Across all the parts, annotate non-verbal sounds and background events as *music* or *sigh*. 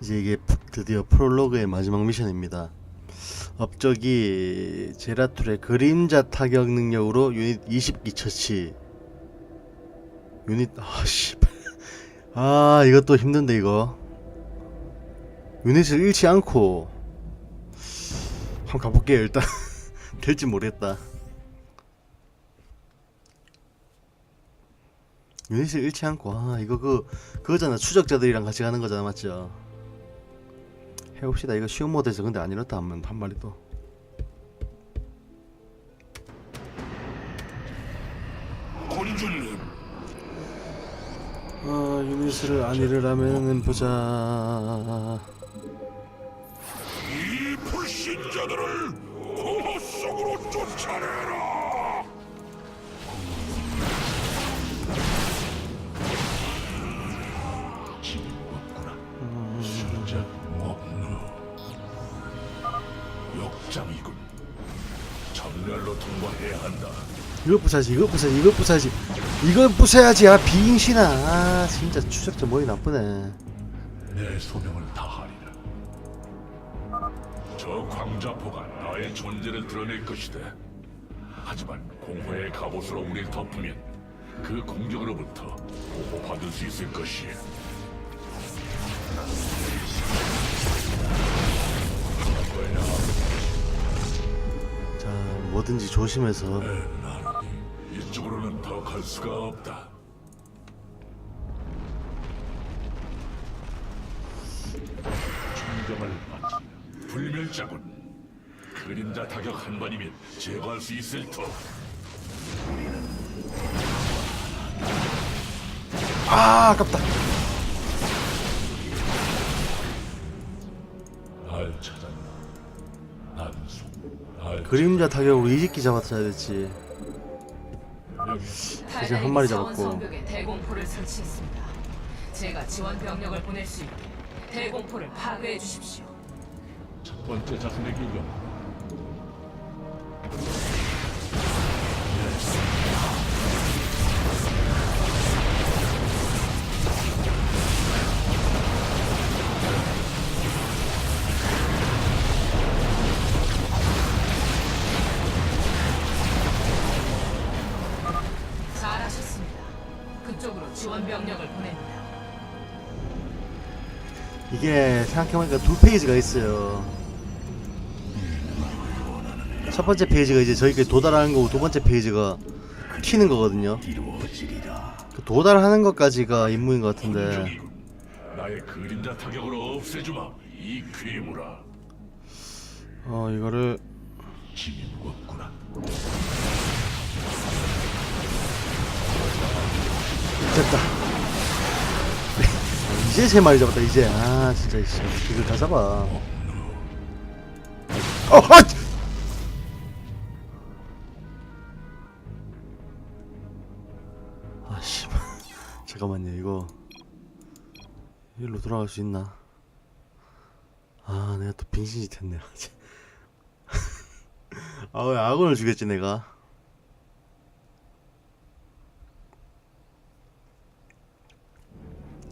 이제 이게 드디어 프롤로그의 마지막 미션입니다. 업적이 제라툴의 그림자 타격 능력으로 유닛 20기 처치. 유닛 아씨. *laughs* 아 이것도 힘든데 이거. 유닛을 잃지 않고 한번 가볼게요 일단 *laughs* 될지 모르겠다. 유닛을 잃지 않고 아 이거 그 그거잖아 추적자들이랑 같이 가는 거잖아 맞죠? 해봅시다. 이거 쉬운 모드에서 근데 안 이렇다 하면 한 마리 또. 군주님, 어, 유닛을 안 잃으라면 보자. 이 불신자들을 공허 속으로 쫓아내라. 전멸로 통과해야 한다. 이거 부숴야지 이거 부숴야지 이거 부숴야지 이거 부숴야지 아 비인신아 아 진짜 추적자 머리 나쁘네 내 소명을 다하리라. 저 광자포가 나의 존재를 드러낼 것이다. 하지만 공허의 갑옷으로 우리를 덮으면 그 공격으로부터 보호받을 수 있을 것이야. 뭐든지 조심해서 나는 이쪽으로는 더 갈 수가 없다. 충격을 받지. 불멸자군. 그림자 타격 한 번이면 제거할 수 있을 터. 아 아깝다 그림자 타격으로 이집기 잡았어야 됐지 이제 한 마리 잡았고. 대공포를 설치했습니다. 제가 지원 병력을 보낼 수 있게 대공포를 파괴해 주십시오. 첫 번째 자손에게 영. 이게 생각해보니까 두 페이지가 있어요. 첫 번째 페이지가 이제 저희가 도달하는 거고 두 번째 페이지가 튀는 거거든요. 그 도달하는 것까지가 임무인 것 같은데. 나의 그림자 타격으로 없애주마. 이 괴물아. 어 이거를 무겁구나. 됐다. 이제 세 마리 잡았다 이제 아 진짜 씨 이걸 다 잡아. 어 아! 아 씨발 *laughs* 잠깐만요 이거 일로 돌아갈 수 있나? 아 내가 또 빙신짓 했네 아왜 악원을 주겠지 내가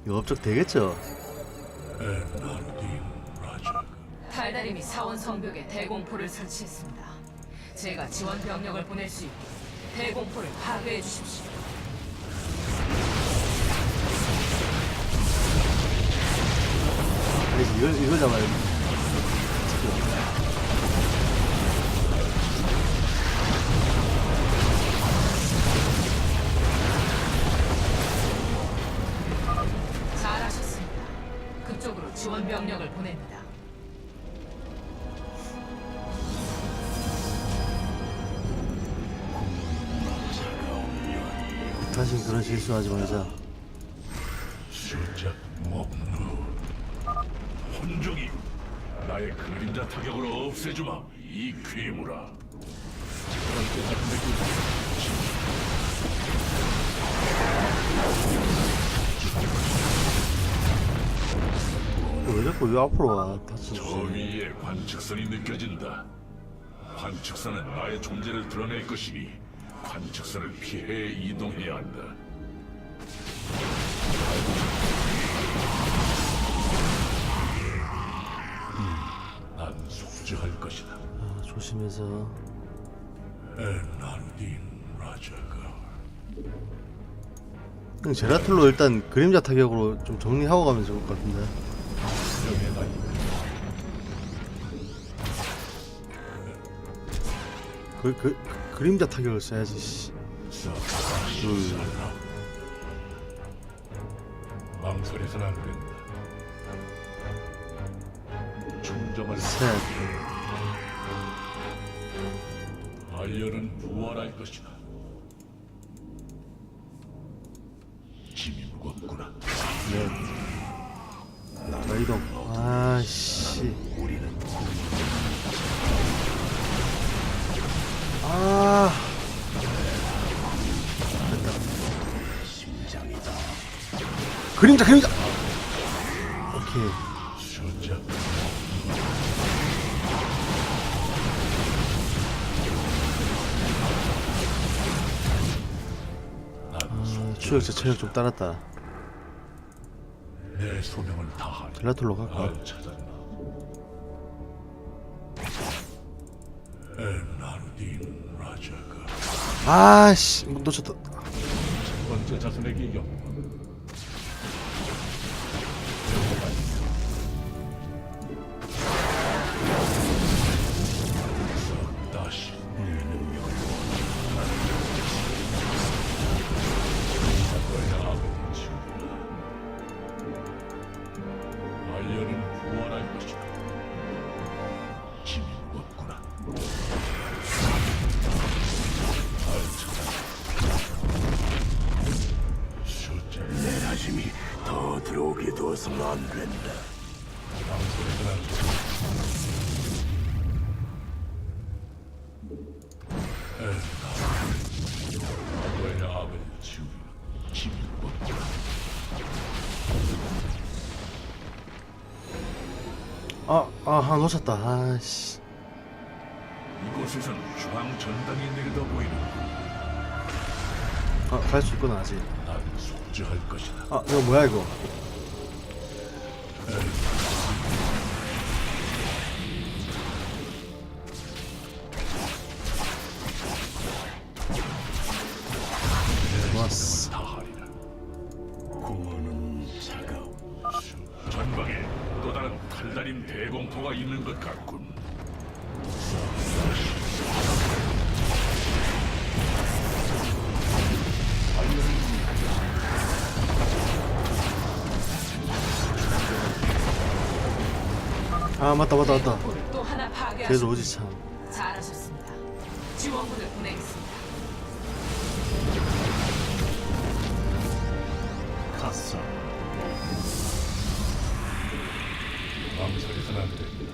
이거 업적 되겠죠? 달달임이 사원 성벽에 대공포를 설치했습니다. 제가 지원 병력을 보낼 수 있게 대공포를 파괴해 주십시오. 아니 이걸 이걸 잡아야 돼. 병력을 보냅니다. 다시 그런 실수하지 말자. 숫자 없누. 혼종이 나의 그림자 타격으로 없애주마. 이 괴물아. 왜 자꾸 왜 앞으로 와? 저 다치. 위에 관측선이 느껴진다. 관측선은 나의 존재를 드러낼 것이니 관측선을 피해 이동해야 한다. 속죄할 것이다. 아, 조심해서 엔나딘 라자가 그냥 제라툴로 일단 그림자 타격으로 좀 정리하고 가면 좋을 것 같은데 그, 그, 그 그림자 타격을 써야지 씨. 둘 망설여서는 안 된다. 충정을 셋. 아이언은 부활할 것이다. 그림자, 그림자! 오케이. 숫자 아, 추격자 체력 좀 따랐다. 내 소명을 다하리. 젤라톨로 갈까? 날 찾았나? 엔나르딘 라자가 아씨, 놓쳤다. 첫 번째 자손에게 영광. 아, 아, 하나 놓쳤다. 아씨. 이곳에선 중앙 전당이 내려다 보이는 아, 갈 수 있구나, 아직. 난 속죄할 것이다. 아, 이거 뭐야, 이거? 공포가 있는 것 같군. 아, 맞다, 맞다, 맞다. 대공포를 또 하나. 오지, 참. 잘하셨습니다. 지원군을 보내겠습니다. 가사. 안 된다.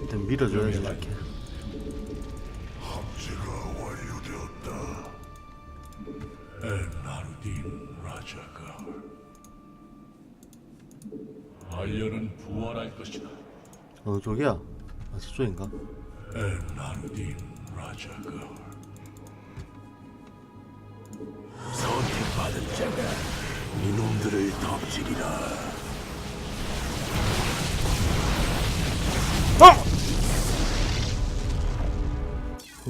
일단 밀어줘야지, 이렇게. 합체가 완료되었다. 엔나르딘 라자가 아이언은 부활할 것이다. 어느 쪽이야? 아, 저쪽인가? 엔나르딘 라자가 선택받은 자가 이놈들을 덮치리라.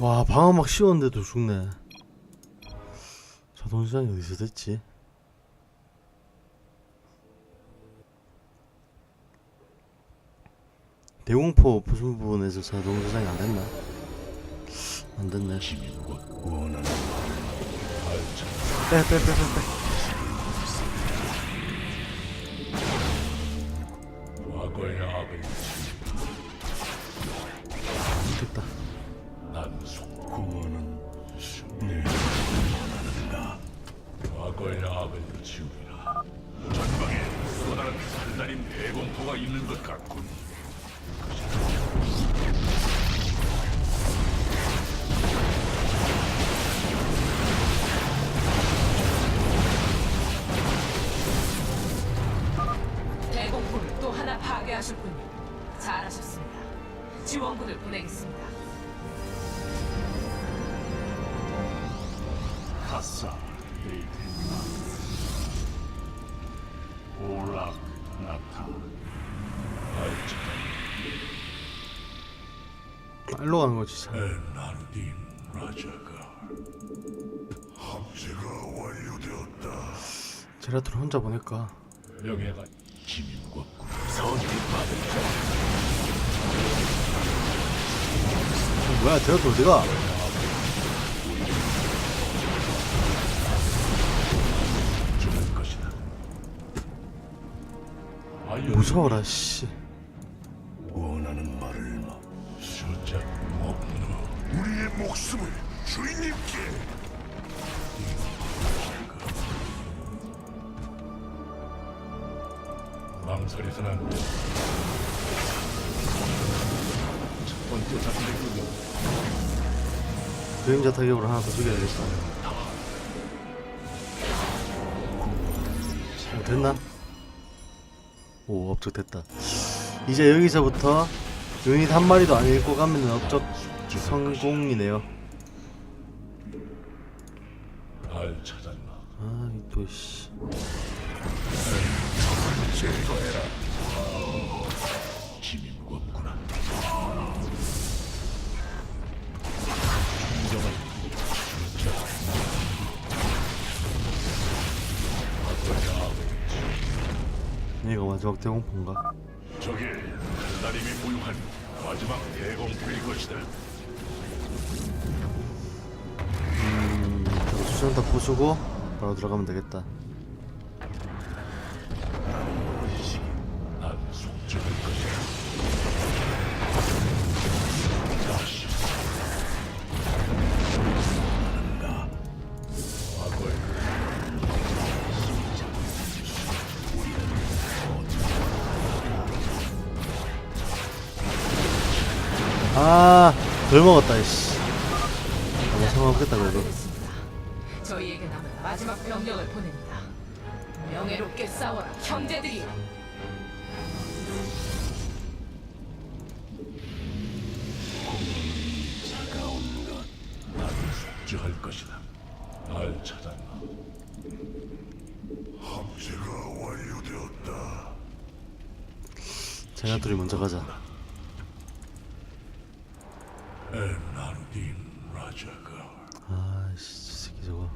와, 방어 막 씌웠는데도 죽네. 자동시장이 어디서 됐지? 대공포 부순 부분에서 자동시장이 안 됐나? 안 됐네. 짐이 무겁고 원하는 알차 빼, 빼, 빼, 빼, 빼. 과거의 악을 됐다. 난 속. 공허는 내 과거의 악을 지우리라. 전방에 또 다른 달달인 대공포가 있는 것 같군. 대공포를 또 하나 파괴하셨군요. 잘하셨습니다. 지원군을 보내겠습니다. 가사. 데이테나. 오락 나타. 알차 일로 가는 거지 참. 엔나르딘 라자가 완료되었다. 제라툴 혼자 보낼까 명예가 지민과 선택받은 어, 뭐야 제라툴 어디가 무서워라 씨 원하는 말을 마. 숫자 없누 우리의 목숨을 주인님께. 망설여서는 안 돼. 첫 번째 그 그림자 타격으로 하나 더 죽여야겠다 어, 됐나? 오 업적 됐다 이제 여기서부터 유닛 한 마리도 안 잃고 가면 업적 성공이네요 날 찾았나? 아이또 씨. 얘가 마지막 대공포인가? 저게 달님이 보유한 마지막 대공포일 것이다. 음, 저거 수전 다 부수고 바로 들어가면 되겠다. 아, 덜 먹었다, 이씨. 아, 뭐 상관없겠다, 그래도. 저희에게 남은 마지막 병력을 보냅니다. 명예롭게 싸워라, 형제들이여. 속죄할 것이다. 날 찾았나? 합체가 완료되었다. 제가 둘이 먼저 가자. 엔나르딘 라자가 아이씨, 저 새끼 저거.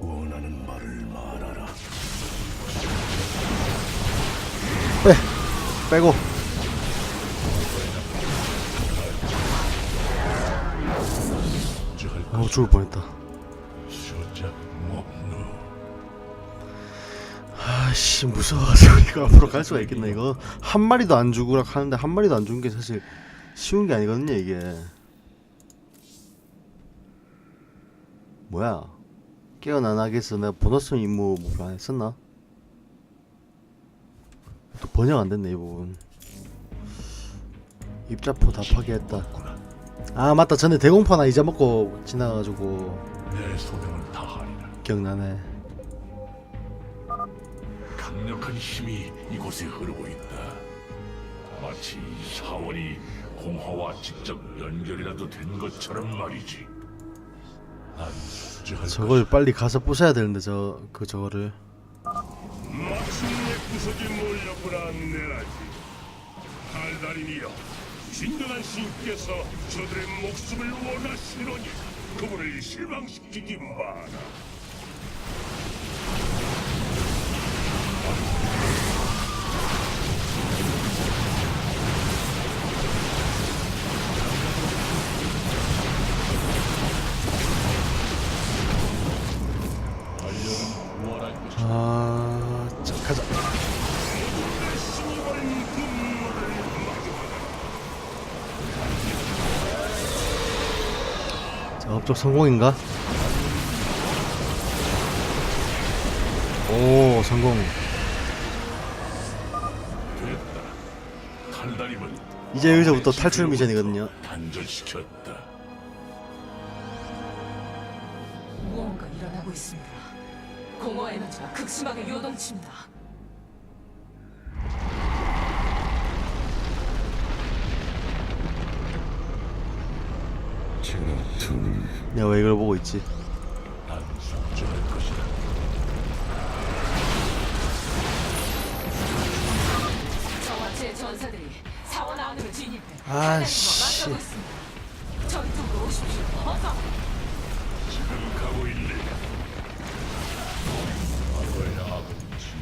원하는 말을 말하라. 빼! 빼고! 아우, 죽을 뻔했다. 아씨, 무서워서 *laughs* 이거 앞으로 갈 수가 있겠나, 이거? 한 마리도 안 죽으라 하는데, 한 마리도 안 죽은 게 사실 쉬운 게 아니거든요, 이게. 뭐야? 깨어나나겠어. 내가 보너스 임무 목표 안 했었나? 또 번역 안 됐네, 이 부분. 입자포 다 파괴했다. 아, 맞다. 전에 대공포 하나 잊어먹고 지나가지고 내 소명을 다하리라. 기억나네. 강력한 힘이 이곳에 흐르고 있다. 마치 이 사원이 공화와 직접 연결이라도 된 것처럼 말이지. 난 속죄할 저걸 빨리 가서 부숴야 되는데 저 그 저거를. 마침내 부서진 몰려보라 내라지. 달달이니여 진정한 신께서 저들의 목숨을 원하시노니 그분을 실망시키지 마라 관련은 무한할 것이다. 아 자, 가자 자 업적 성공인가? 오 성공 됐다. 탈다림은 이제 여기서부터 탈출 미션이거든요 단절시켰다. 무언가 일어나고 있습니다. 공허 에너지가 극심하게 요동칩니다. 제라툴 내가 왜 이걸 보고 있지 아씨. 지금 가고 있네. 악은 진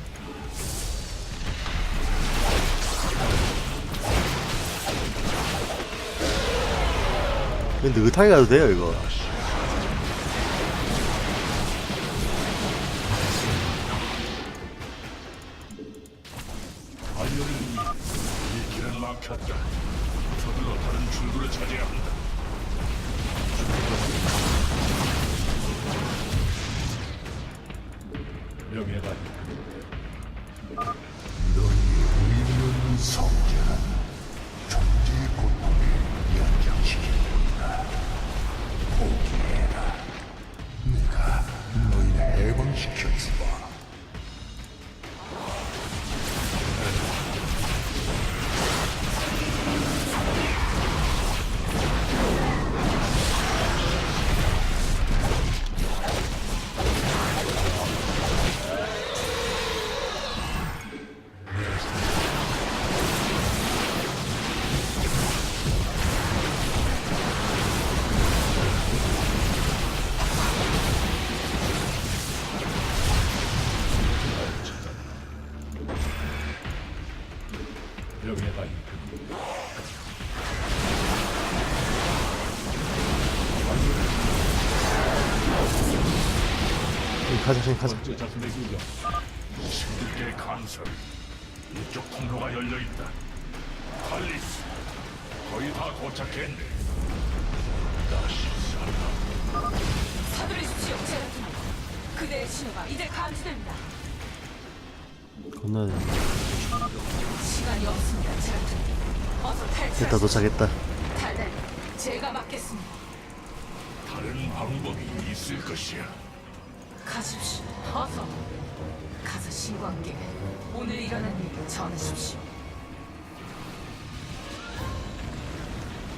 이거 느긋하게 가도 돼요 이거 가자 형 가자 번째 자신의 유령 신들께 감사를 이쪽 통로가 열려 있다. 칼리스 거의 다 도착했네. 다시 살아. 서두르십시오, 제라툼. 그대의 신호가 이제 감지됩니다. 건너야 돼 시간이 없습니다, 제라툼. 어서 탈출. 됐다 도착했다 달달. 제가 맡겠습니다. 다른 방법이 있을 것이야. 가십시오. 어서. 가서 신관께 오늘 일어난 일 전하십시오.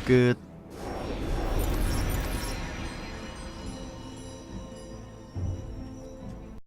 끝